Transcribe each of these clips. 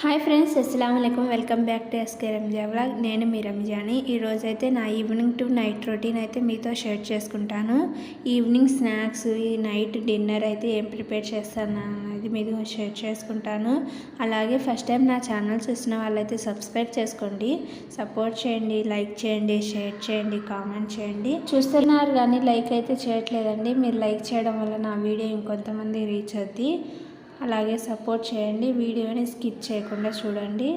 Hi friends అస్సలం welcome back to SK Ranja vlog. నేను మీ రంజాని ఈరోజు అయితే నా ఈవినింగ్ టు నైట్ రొటీన్ అయితే మీతో షేర్ చేసుకుంటాను. ఈవినింగ్ స్నాక్స్ ఈ నైట్ డిన్నర్ అయితే ఏం ప్రిపేర్ చేస్తాను అనేది మీతో షేర్ చేసుకుంటాను. అలాగే ఫస్ట్ టైం నా ఛానల్ చూసిన వాళ్ళైతే సబ్స్క్రైబ్ చేసుకోండి. సపోర్ట్ చేయండి లైక్ చేయండి షేర్ చేయండి కామెంట్ చేయండి. చూస్తున్నారు కానీ లైక్ అయితే చేయట్లేదండి. మీరు లైక్ చేయడం వల్ల నా వీడియో ఇంకొంతమంది రీచ్ అవుద్ది. అలాగే సపోర్ట్ చేయండి. వీడియోని స్కిప్ చేయకుండా చూడండి.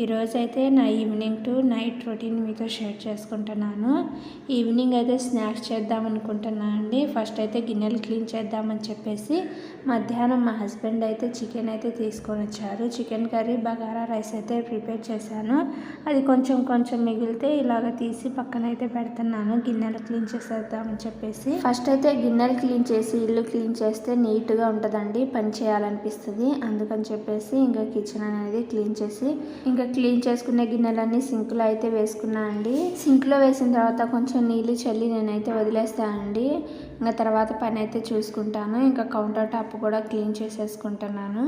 ఈరోజు అయితే నా ఈవినింగ్ టు నైట్ రొటీన్ మీతో షేర్ చేసుకుంటున్నాను. ఈవినింగ్ అయితే స్నాక్స్ చేద్దాం అనుకుంటున్నాను అండి. ఫస్ట్ అయితే గిన్నెలు క్లీన్ చేద్దామని చెప్పేసి మధ్యాహ్నం మా హస్బెండ్ అయితే చికెన్ అయితే తీసుకొని వచ్చారు. చికెన్ కర్రీ బగారా రైస్ అయితే ప్రిపేర్ చేశాను. అది కొంచెం కొంచెం మిగిలితే ఇలాగ తీసి పక్కన అయితే పెడుతున్నాను. గిన్నెలు క్లీన్ చేసేద్దామని చెప్పేసి. ఫస్ట్ అయితే గిన్నెలు క్లీన్ చేసి ఇల్లు క్లీన్ చేస్తే నీట్గా ఉంటుందండి. పని చేయాలనిపిస్తుంది. అందుకని చెప్పేసి ఇంకా కిచెన్ అనేది క్లీన్ చేసి ఇంకా క్లీన్ చేసుకునే గిన్నెలన్నీ సింక్లో అయితే వేసుకున్నా అండి. సింక్లో వేసిన తర్వాత కొంచెం నీళ్ళు చల్లి నేనైతే వదిలేస్తానండి ఇంకా తర్వాత పని అయితే చూసుకుంటాను. ఇంకా కౌంటర్ టాప్ కూడా క్లీన్ చేసేసుకుంటున్నాను.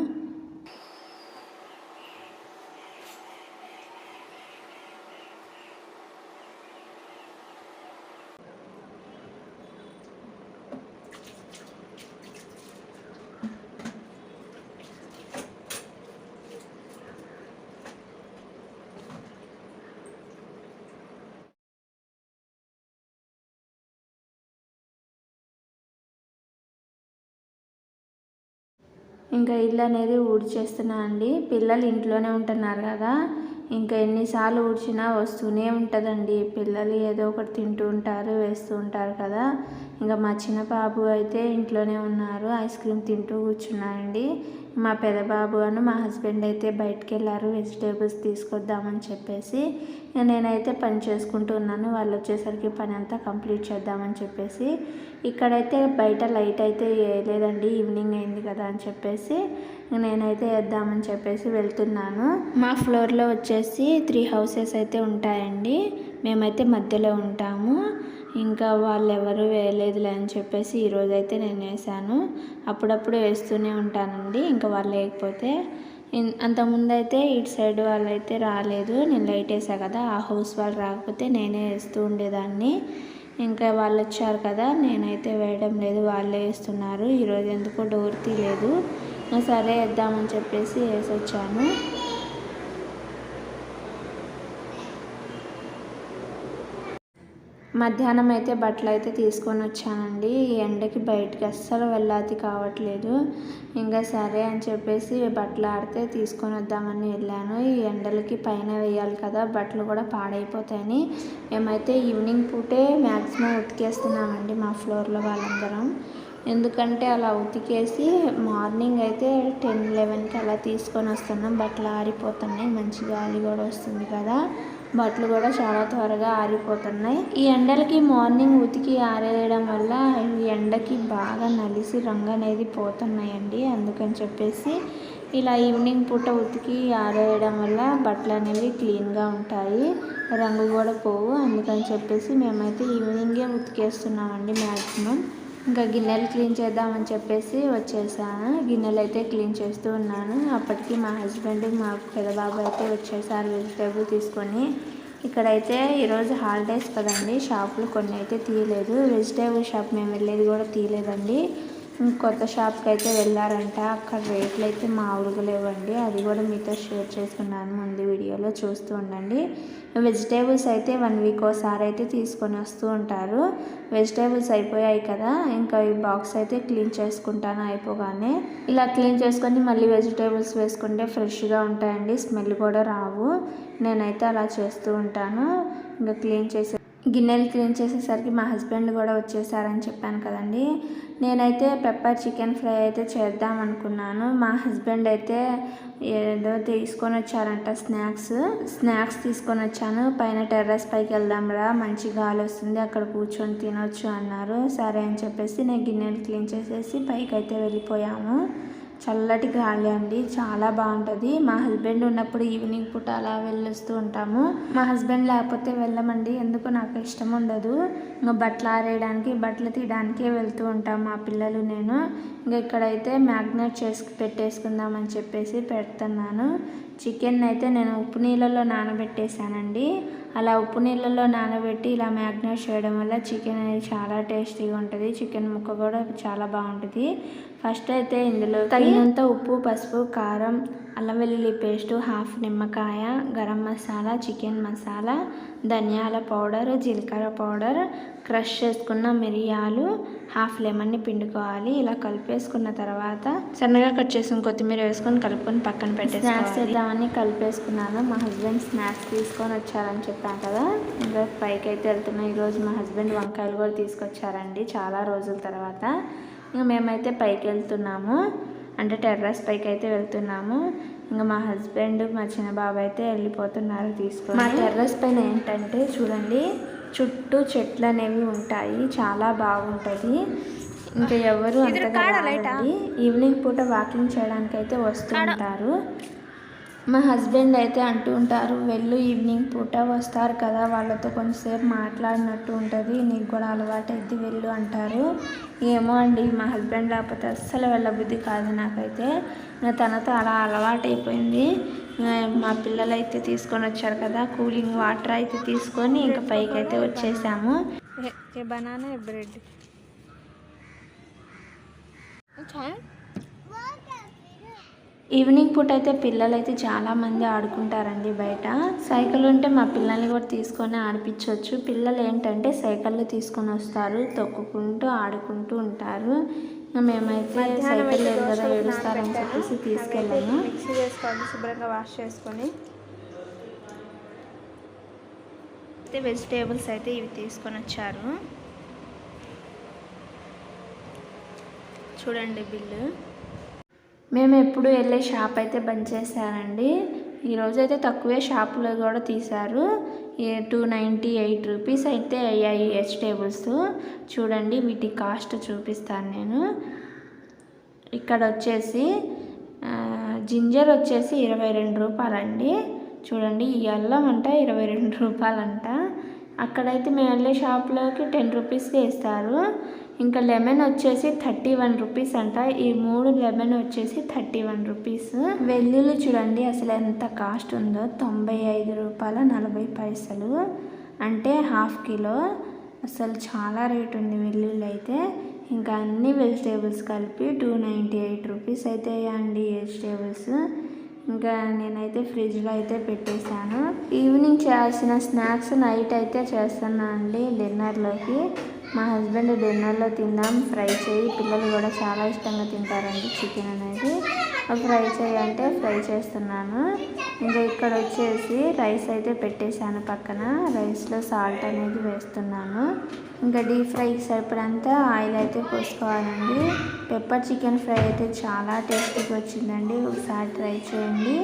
ఇంకా ఇల్లు అనేది ఊడ్చేస్తున్నా అండి. పిల్లలు ఇంట్లోనే ఉంటున్నారు కదా. ఇంకా ఎన్నిసార్లు ఊడ్చినా వస్తూనే ఉంటుందండి. పిల్లలు ఏదో ఒకటి తింటూ ఉంటారు వేస్తూ ఉంటారు కదా. ఇంకా మా చిన్న బాబు అయితే ఇంట్లోనే ఉన్నారు. ఐస్ క్రీమ్ తింటూ కూర్చున్నారండి మా పెద్ద బాబు అని మా హస్బెండ్ అయితే బయటకు వెళ్ళారు వెజిటేబుల్స్ తీసుకొద్దామని చెప్పేసి నేనైతే పని చేసుకుంటూ ఉన్నాను. వాళ్ళు వచ్చేసరికి పని అంతా కంప్లీట్ చేద్దామని చెప్పేసి ఇక్కడైతే బయట లైట్ అయితే వేయలేదండి ఈవినింగ్ అయింది కదా అని చెప్పేసి నేనైతే వేద్దామని చెప్పేసి వెళ్తున్నాను. మా ఫ్లోర్లో వచ్చేసి త్రీ హౌసెస్ అయితే ఉంటాయండి. మేమైతే మధ్యలో ఉంటాము. ఇంకా వాళ్ళు ఎవరు వేయలేదులే అని చెప్పేసి ఈరోజు అయితే నేను వేసాను అప్పుడప్పుడు వేస్తూనే ఉంటానండి ఇంకా వాళ్ళు లేకపోతే అంతకుముందు అయితే ఇటు సైడ్ వాళ్ళు అయితే రాలేదు. నేను లైట్ వేసా కదా. ఆ హౌస్ వాళ్ళు రాకపోతే నేనే వేస్తూ ఉండేదాన్ని. ఇంకా వాళ్ళు వచ్చారు కదా. నేనైతే వేయడం లేదు. వాళ్ళే వేస్తున్నారు. ఈరోజు ఎందుకో డోర్ తీయలేదు. సరే వేద్దామని చెప్పేసి వేసొచ్చాను. మధ్యాహ్నం అయితే బట్టలు అయితే తీసుకొని వచ్చానండి. ఈ ఎండకి బయటికి అస్సలు వెళ్ళాది కావట్లేదు. ఇంకా సరే అని చెప్పేసి బట్టలు ఆడితే తీసుకొని వద్దామని వెళ్ళాను. ఈ ఎండలకి పైన వేయాలి కదా బట్టలు కూడా పాడైపోతాయని. మేమైతే ఈవినింగ్ పూటే మ్యాక్సిమం ఉతికేస్తున్నామండి మా ఫ్లోర్లో వాళ్ళందరం. ఎందుకంటే అలా ఉతికేసి మార్నింగ్ అయితే టెన్ లెవెన్కి అలా తీసుకొని వస్తున్నాం. బట్టలు ఆరిపోతున్నాయి. మంచి గాలి కూడా వస్తుంది కదా. బట్టలు కూడా చాలా త్వరగా ఆరిపోతున్నాయి. ఈ ఎండలకి మార్నింగ్ ఉతికి ఆరేయడం వల్ల ఈ ఎండకి బాగా నలిసి రంగు అనేది పోతున్నాయండి. అందుకని చెప్పేసి ఇలా ఈవినింగ్ పూట ఉతికి ఆరేయడం వల్ల బట్టలు అనేవి క్లీన్గా ఉంటాయి. రంగు కూడా పోవు. అందుకని చెప్పేసి మేమైతే ఈవినింగే ఉతికేస్తున్నామండి మ్యాక్సిమం ఇంకా గిన్నెలు క్లీన్ చేద్దామని చెప్పేసి వచ్చేసాను. గిన్నెలు అయితే క్లీన్ చేస్తూ ఉన్నాను. అప్పటికి మా హస్బెండ్ మా పెదబాబు అయితే వచ్చేసారు వెజిటేబుల్ తీసుకొని. ఇక్కడైతే ఈరోజు హాలిడేస్ కదండి షాపులు కొన్ని అయితే తీయలేదు. వెజిటేబుల్ షాప్ మేము వెళ్ళేది కూడా తీయలేదండి. కొత్త షాప్కి అయితే వెళ్ళారంట. అక్కడ రేట్లు అయితే మామూలుగా లేవండి. అది కూడా మీతో షేర్ చేసుకున్నాను ముందు వీడియోలో చూస్తూ ఉండండి. వెజిటేబుల్స్ అయితే వన్ వీక్ ఒకసారి అయితే తీసుకొని వస్తూ ఉంటారు. వెజిటేబుల్స్ అయిపోయాయి కదా. ఇంకా ఈ బాక్స్ అయితే క్లీన్ చేసుకుంటాను అయిపోగానే. ఇలా క్లీన్ చేసుకొని మళ్ళీ వెజిటేబుల్స్ వేసుకుంటే ఫ్రెష్గా ఉంటాయండి. స్మెల్ కూడా రావు. నేనైతే అలా చేస్తూ ఉంటాను. ఇంకా క్లీన్ చేసే గిన్నెలు క్లీన్ చేసేసరికి మా హస్బెండ్ కూడా వచ్చేసారని చెప్పాను కదండి. నేనైతే పెప్పర్ చికెన్ ఫ్రై అయితే చేద్దాం అనుకున్నాను. మా హస్బెండ్ అయితే ఏదో తీసుకొని వచ్చారంట స్నాక్స్. స్నాక్స్ తీసుకొని వచ్చాను. పైన టెర్రస్ పైకి వెళ్దాం రా మంచి గాలి వస్తుంది అక్కడ కూర్చొని తినొచ్చు అన్నారు. సరే అని చెప్పేసి నేను గిన్నెలు క్లీన్ చేసేసి పైకి అయితే వెళ్ళిపోయాము. చల్లటి గాలి అండి చాలా బాగుంటుంది. మా హస్బెండ్ ఉన్నప్పుడు ఈవినింగ్ పూట అలా వెళ్ళొస్తూ ఉంటాము. మా హస్బెండ్ లేకపోతే వెళ్ళమండి ఎందుకు నాకు ఇష్టం ఉండదు. ఇంకా బట్టలు ఆరేయడానికి బట్టలు తీయడానికే వెళ్తూ ఉంటాం మా పిల్లలు నేను. ఇంకా ఇక్కడైతే మ్యాగ్నేట్ చేసి పెట్టేసుకుందామని చెప్పేసి పెడుతున్నాను. చికెన్ అయితే నేను ఉప్పు నీళ్ళలో నానబెట్టేశానండి. అలా ఉప్పు నీళ్ళలో నానబెట్టి ఇలా మ్యాగ్నేట్ చేయడం వల్ల చికెన్ అనేది చాలా టేస్టీగా ఉంటుంది. చికెన్ ముక్క కూడా చాలా బాగుంటుంది. ఫస్ట్ అయితే ఇందులో తగినంత ఉప్పు పసుపు కారం అల్లం వెల్లుల్లి పేస్టు హాఫ్ నిమ్మకాయ గరం మసాలా చికెన్ మసాలా ధనియాల పౌడర్ జీలకర్ర పౌడర్ క్రష్ చేసుకున్న మిరియాలు హాఫ్ లెమన్ని పిండుకోవాలి. ఇలా కలిపేసుకున్న తర్వాత సన్నగా కట్ చేసుకుని కొత్తిమీర వేసుకొని కలుపుకొని పక్కన పెట్టేసి స్నాక్స్ చేద్దామని కలిపేసుకున్నాను. మా హస్బెండ్ స్నాక్స్ తీసుకొని వచ్చారని చెప్పాను కదా. ఇంకా పైకి అయితే వెళ్తున్నాయి ఈరోజు మా హస్బెండ్ వంకాయలు కూడా తీసుకొచ్చారండి చాలా రోజుల తర్వాత. ఇంకా మేమైతే పైకి వెళ్తున్నాము. అంటే టెర్రస్ పైకి అయితే వెళ్తున్నాము. ఇంకా మా హస్బెండ్ మా చిన్న బాబాయ్ అయితే వెళ్ళిపోతున్నారు తీసుకొని. మా టెర్రస్ పైన ఏంటంటే చూడండి చుట్టూ చెట్లు అనేవి ఉంటాయి. చాలా బాగుంటుంది. ఇంకా ఎవరు అంతగా. ఈవినింగ్ పూట వాకింగ్ చేయడానికి అయితే వస్తూ ఉంటారు మా హస్బెండ్ అయితే అంటూ ఉంటారు వెళ్ళు ఈవినింగ్ పూట వస్తారు కదా వాళ్ళతో కొంచెంసేపు మాట్లాడినట్టు ఉంటుంది నీకు కూడా అలవాటు అయితే వెళ్ళు అంటారు. ఏమో అండి మా హస్బెండ్ లేకపోతే అస్సలు వెళ్ళబుద్ధి కాదు నాకైతే. తనతో అలా అలవాటు అయిపోయింది ఇంకా మా పిల్లలు అయితే తీసుకొని వచ్చారు కదా కూలింగ్ వాటర్ అయితే తీసుకొని ఇంకా పైకి అయితే వచ్చేసాము. Banana bread? ఈవినింగ్ పూట అయితే పిల్లలు అయితే చాలా మంది ఆడుకుంటారండి బయట. సైకిల్ ఉంటే మా పిల్లల్ని కూడా తీసుకొని ఆడిపించవచ్చు పిల్లలు ఏంటంటే సైకిళ్ళు తీసుకొని వస్తారు తొక్కుకుంటూ ఆడుకుంటూ ఉంటారు. మేమైతే సైకిల్ లేదు కదా ఏడుస్తారని చెప్పేసి తీసుకెళ్ళాము. మిక్సీ చేసుకోవాలి శుభ్రంగా వాష్ చేసుకొని. అయితే వెజిటేబుల్స్ అయితే ఇవి తీసుకొని వచ్చారు. చూడండి బిల్లు. మేము ఎప్పుడు వెళ్ళే షాప్ అయితే బంద్ చేశారండి. ఈరోజు అయితే తక్కువే షాపులో కూడా తీశారు. టూ నైంటీ ఎయిట్ రూపీస్ అయితే అయ్యాయి వెజిటేబుల్స్ చూడండి వీటి కాస్ట్ చూపిస్తాను నేను. ఇక్కడ వచ్చేసి జింజర్ వచ్చేసి ఇరవై రెండు రూపాయలండి. చూడండి ఈ అల్లం అంట ఇరవై రెండు రూపాయలంట. అక్కడైతే మేము వెళ్ళే షాప్లోకి టెన్ రూపీస్కి ఇస్తారు. ఇంకా లెమన్ వచ్చేసి థర్టీ వన్ రూపీస్ అంట. ఈ మూడు లెమన్ వచ్చేసి థర్టీ వన్ రూపీస్. వెల్లుల్లి చూడండి అసలు ఎంత కాస్ట్ ఉందో. తొంభై ఐదు రూపాయల నలభై పైసలు. అంటే హాఫ్ కిలో. అసలు చాలా రేట్ ఉంది వెల్లుల్లి అయితే. ఇంకా అన్ని వెజిటేబుల్స్ కలిపి టూ నైంటీ ఎయిట్ రూపీస్ అయితే అండి వెజిటేబుల్స్. ఇంకా నేనైతే ఫ్రిడ్జ్లో అయితే పెట్టేశాను. ఈవినింగ్ చేయాల్సిన స్నాక్స్ నైట్ అయితే చేస్తున్నా అండి డిన్నర్లోకి. మా హస్బెండ్ డిన్నర్లో తిందాం ఫ్రై చేయి. పిల్లలు కూడా చాలా ఇష్టంగా తింటారండి చికెన్ అనేది. ఫ్రై చేయి అంటే ఫ్రై చేస్తున్నాను. ఇంకా ఇక్కడ వచ్చేసి రైస్ అయితే పెట్టేశాను పక్కన. రైస్లో సాల్ట్ అనేది వేస్తున్నాను. ఇంకా డీప్ ఫ్రైకి సరిపడంతా ఆయిల్ అయితే పోసుకోవాలండి. పెప్పర్ చికెన్ ఫ్రై అయితే చాలా టేస్టీగా వచ్చిందండి. ఒకసారి ట్రై చేయండి.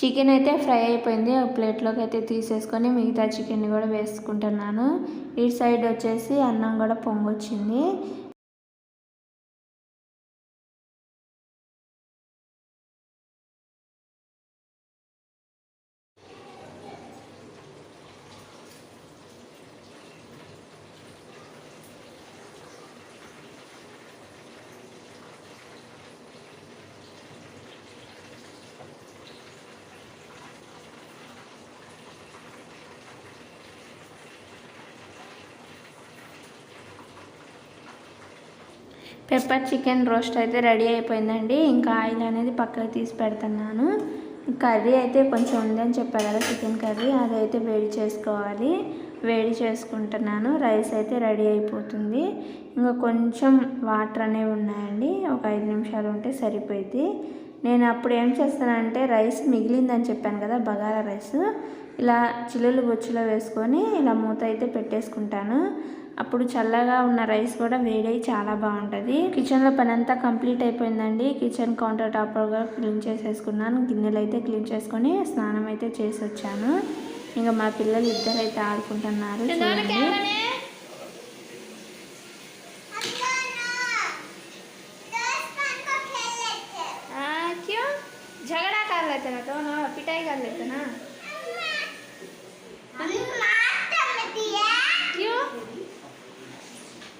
చికెన్ అయితే ఫ్రై అయిపోయింది. ఒక ప్లేట్లోకి అయితే తీసేసుకొని మిగతా చికెన్ కూడా వేసుకుంటున్నాను. ఇటు సైడ్ వచ్చేసి అన్నం కూడా పొంగొచ్చింది. పెప్పర్ చికెన్ రోస్ట్ అయితే రెడీ అయిపోయిందండి. ఇంకా ఆయిల్ అనేది పక్కకు తీసి పెడుతున్నాను. కర్రీ అయితే కొంచెం ఉందని చెప్పా కదా చికెన్ కర్రీ. అదైతే వేడి చేసుకోవాలి. వేడి చేసుకుంటున్నాను. రైస్ అయితే రెడీ అయిపోతుంది. ఇంకా కొంచెం వాటర్ అనేవి ఉన్నాయండి. ఒక ఐదు నిమిషాలు ఉంటే సరిపోయింది నేను అప్పుడు ఏం చేస్తానంటే రైస్ మిగిలిందని చెప్పాను కదా బగారా రైస్. ఇలా చిల్లులు బొచ్చులో వేసుకొని ఇలా మూత అయితే పెట్టేసుకుంటాను. అప్పుడు చల్లగా ఉన్న రైస్ కూడా వేడై చాలా బాగుంటుంది. కిచెన్లో పని అంతా కంప్లీట్ అయిపోయిందండి. కిచెన్ కౌంటర్ టాప్ కూడా క్లీన్ చేసేసుకున్నాను. గిన్నెలు అయితే క్లీన్ చేసుకొని స్నానం అయితే చేసి వచ్చాను ఇంకా మా పిల్లలు ఇద్దరు అయితే ఆడుకుంటున్నారు చూడండి.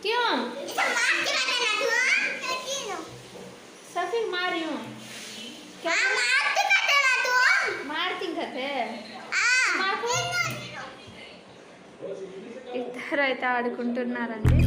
क्यों सफी मारी हूँ क्या मारती कहते ఇద్దరు అయితే ఆడుకుంటున్నారండి ఫ్రెష్